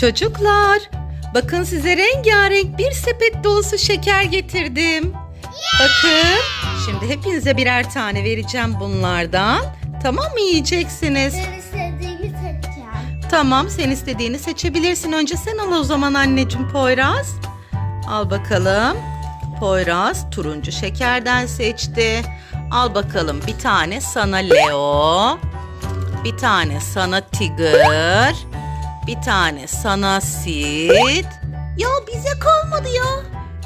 Çocuklar, bakın size rengarenk bir sepet dolusu şeker getirdim. Bakın, şimdi hepinize birer tane vereceğim bunlardan. Tamam mı yiyeceksiniz? Ben istediğimi seçeceğim. Tamam, sen istediğini seçebilirsin. Önce sen al o zaman anneciğim Poyraz. Al bakalım. Poyraz turuncu şekerden seçti. Al bakalım bir tane sana Leo. Bir tane sana Tiger. Bir tane sana Sid. Ya bize kalmadı ya.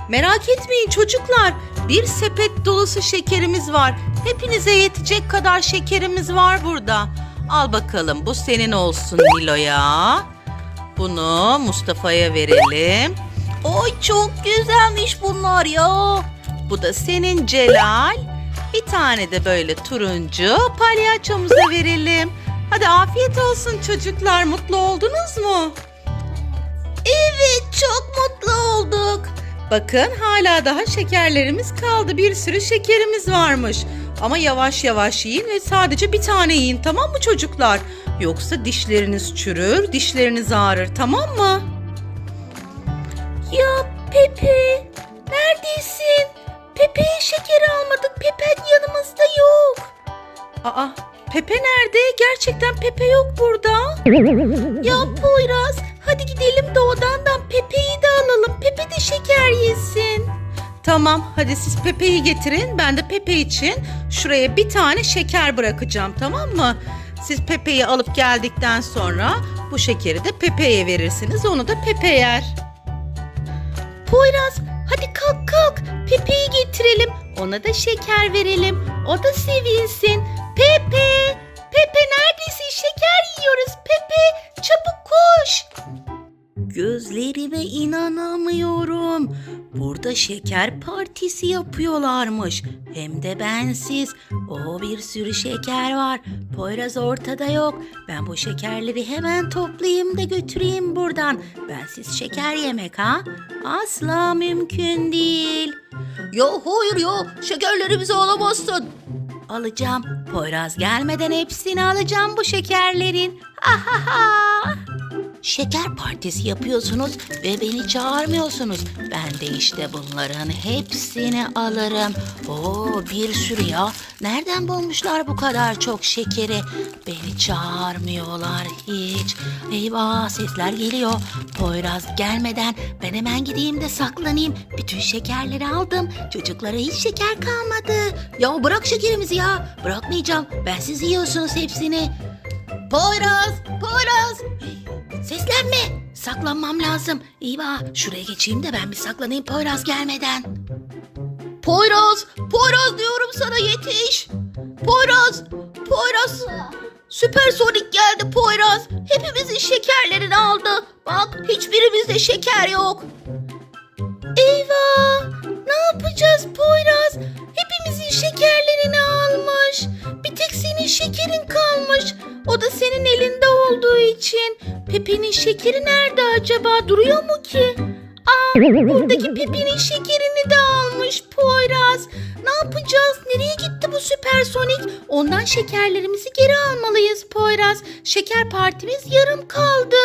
Merak etmeyin çocuklar. Bir sepet dolusu şekerimiz var. Hepinize yetecek kadar şekerimiz var burada. Al bakalım bu senin olsun Nilo'ya. Bunu Mustafa'ya verelim. Oy çok güzelmiş bunlar ya. Bu da senin Celal. Bir tane de böyle turuncu palyaçomuza verelim. Hadi afiyet olsun çocuklar. Mutlu oldunuz mu? Evet çok mutlu olduk. Bakın hala daha şekerlerimiz kaldı. Bir sürü şekerimiz varmış. Ama yavaş yavaş yiyin ve sadece bir tane yiyin tamam mı çocuklar? Yoksa dişleriniz çürür, dişleriniz ağrır tamam mı? Ya Pepe, neredesin? Pepe'ye şeker almadık. Pepe yanımızda yok. Aa, Pepe nerede? Gerçekten Pepe yok burada. Ya Poyraz, hadi gidelim de odandan Pepe'yi de alalım. Pepe de şeker yesin. Tamam, hadi siz Pepe'yi getirin. Ben de Pepe için şuraya bir tane şeker bırakacağım, tamam mı? Siz Pepe'yi alıp geldikten sonra bu şekeri de Pepe'ye verirsiniz. Onu da Pepe yer. Poyraz hadi kalk kalk Pepe'yi getirelim. Ona da şeker verelim. O da sevinsin. Pepe! Pepe neredesin? Şeker yiyoruz. Pepe çabuk koş. Gözlerime inanamıyorum. Burada şeker partisi yapıyorlarmış. Hem de bensiz. O bir sürü şeker var. Poyraz ortada yok. Ben bu şekerleri hemen toplayayım da götüreyim buradan. Bensiz şeker yemek ha? Asla mümkün değil. Ya hayır ya şekerlerimizi alamazsın. Alacağım. Poyraz gelmeden hepsini alacağım bu şekerlerin. Ha ha ha. Şeker partisi yapıyorsunuz ve beni çağırmıyorsunuz. Ben de işte bunların hepsini alırım. Oo bir sürü ya. Nereden bulmuşlar bu kadar çok şekeri? Beni çağırmıyorlar hiç. Eyvah sesler geliyor. Poyraz gelmeden ben hemen gideyim de saklanayım. Bütün şekerleri aldım. Çocuklara hiç şeker kalmadı. Ya bırak şekerimizi ya. Bırakmayacağım. Ben siz yiyorsunuz hepsini. Poyraz, Poyraz. Seslenme. Saklanmam lazım. Eyvah şuraya geçeyim de ben bir saklanayım Poyraz gelmeden. Poyraz, Poyraz diyorum sana yetiş. Poyraz, Poyraz. Süpersonik geldi Poyraz. Hepimizin şekerlerini aldı. Bak hiçbirimizde şeker yok. Eyvah! Ne yapacağız Poyraz? Hepimizin şekerlerini almış. Senin şekerin kalmış. O da senin elinde olduğu için. Pepe'nin şekeri nerede acaba? Duruyor mu ki? Aa, buradaki Pepe'nin şekerini de almış Poyraz. Ne yapacağız? Nereye gitti bu süpersonik? Ondan şekerlerimizi geri almalıyız Poyraz. Şeker partimiz yarım kaldı.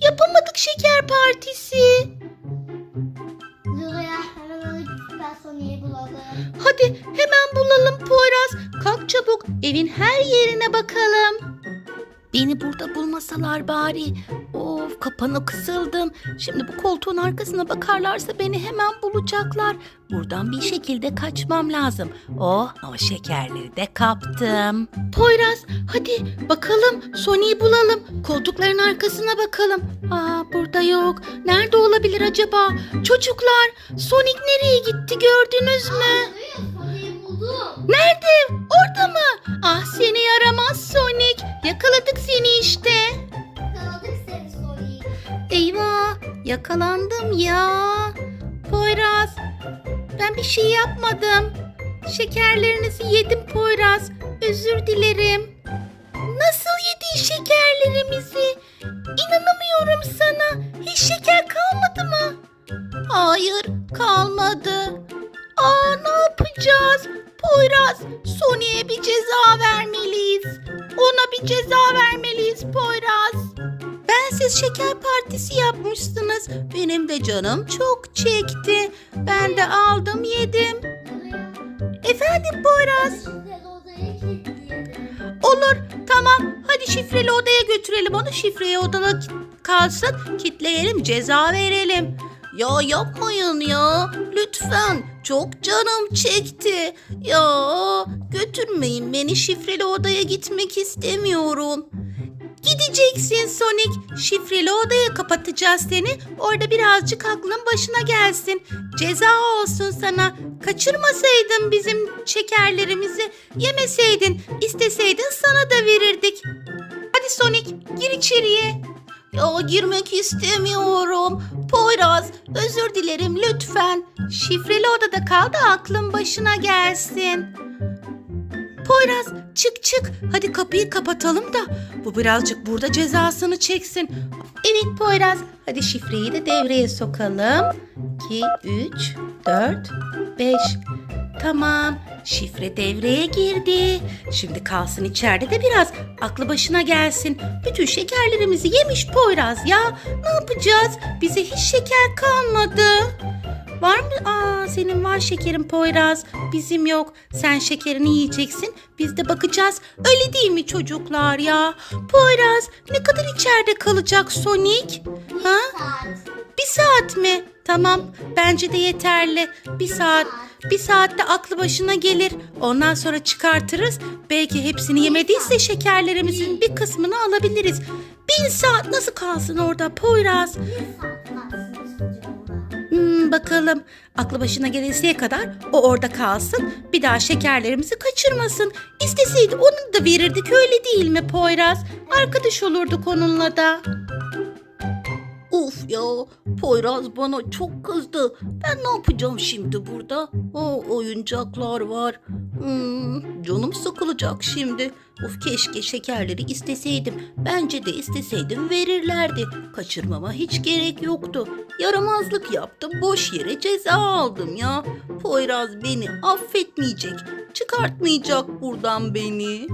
Yapamadık şeker partisi. Hadi hemen bulalım Poyraz. Kalk çabuk evin her yerine bakalım. Beni burada bulmasalar bari. Of kapana kısıldım. Şimdi bu koltuğun arkasına bakarlarsa beni hemen bulacaklar. Buradan bir şekilde kaçmam lazım. Oh o şekerleri de kaptım. Poyraz hadi bakalım Sony'yi bulalım. Koltukların arkasına bakalım. Aa burada yok. Nerede olabilir acaba? Çocuklar Sonic nereye gitti gördünüz mü? Nerede? Orada mı? Ah bir şey yapmadım. Şekerlerinizi yedim Poyraz. Özür dilerim. Nasıl yedin şekerlerimizi? İnanamıyorum sana. Hiç şeker kalmadı mı? Hayır kalmadı. Aa ne yapacağız? Poyraz, Sony'e bir ceza vermeliyiz. Ona bir ceza vermeliyiz Poyraz. Siz şeker partisi yapmışsınız. Benim de canım çok çekti. Ben de aldım yedim. Efendim kilitleyelim. Olur tamam hadi şifreli odaya götürelim onu şifreli odada kalsın kitleyelim ceza verelim. Ya yapmayın ya lütfen çok canım çekti. Ya götürmeyin beni şifreli odaya gitmek istemiyorum. Gideceksin Sonic. Şifreli odaya kapatacağız seni. Orada birazcık aklın başına gelsin. Ceza olsun sana. Kaçırmasaydın bizim şekerlerimizi. Yemeseydin, isteseydin sana da verirdik. Hadi Sonic, gir içeriye. Ya girmek istemiyorum. Poyraz, özür dilerim lütfen. Şifreli odada kal da aklın başına gelsin. Poyraz çık çık. Hadi kapıyı kapatalım da bu birazcık burada cezasını çeksin. Evet Poyraz. Hadi şifreyi de devreye sokalım. 2, 3, 4, 5. Tamam. Şifre devreye girdi. Şimdi kalsın içeride de biraz aklı başına gelsin. Bütün şekerlerimizi yemiş Poyraz ya. Ne yapacağız? Bize hiç şeker kalmadı. Var mı? Aa senin var şekerin Poyraz. Bizim yok. Sen şekerini yiyeceksin. Biz de bakacağız. Öyle değil mi çocuklar ya? Poyraz ne kadar içeride kalacak Sonic? Ha? Saat. Bir saat mi? Tamam. Bence de yeterli. Bir saat. Bir saatte aklı başına gelir. Ondan sonra çıkartırız. Belki hepsini yemediyse şekerlerimizin bir kısmını alabiliriz. Bin saat nasıl kalsın orada Poyraz? Bakalım. Aklı başına gelinceye kadar o orada kalsın. Bir daha şekerlerimizi kaçırmasın. İsteseydi onu da verirdik öyle değil mi Poyraz? Arkadaş olurduk onunla da. Of ya Poyraz bana çok kızdı. Ben ne yapacağım şimdi burada? O oyuncaklar var. Hmm, canım sıkılacak şimdi. Of keşke şekerleri isteseydim. Bence de isteseydim verirlerdi. Kaçırmama hiç gerek yoktu. Yaramazlık yaptım. Boş yere ceza aldım ya. Poyraz beni affetmeyecek. Çıkartmayacak buradan beni.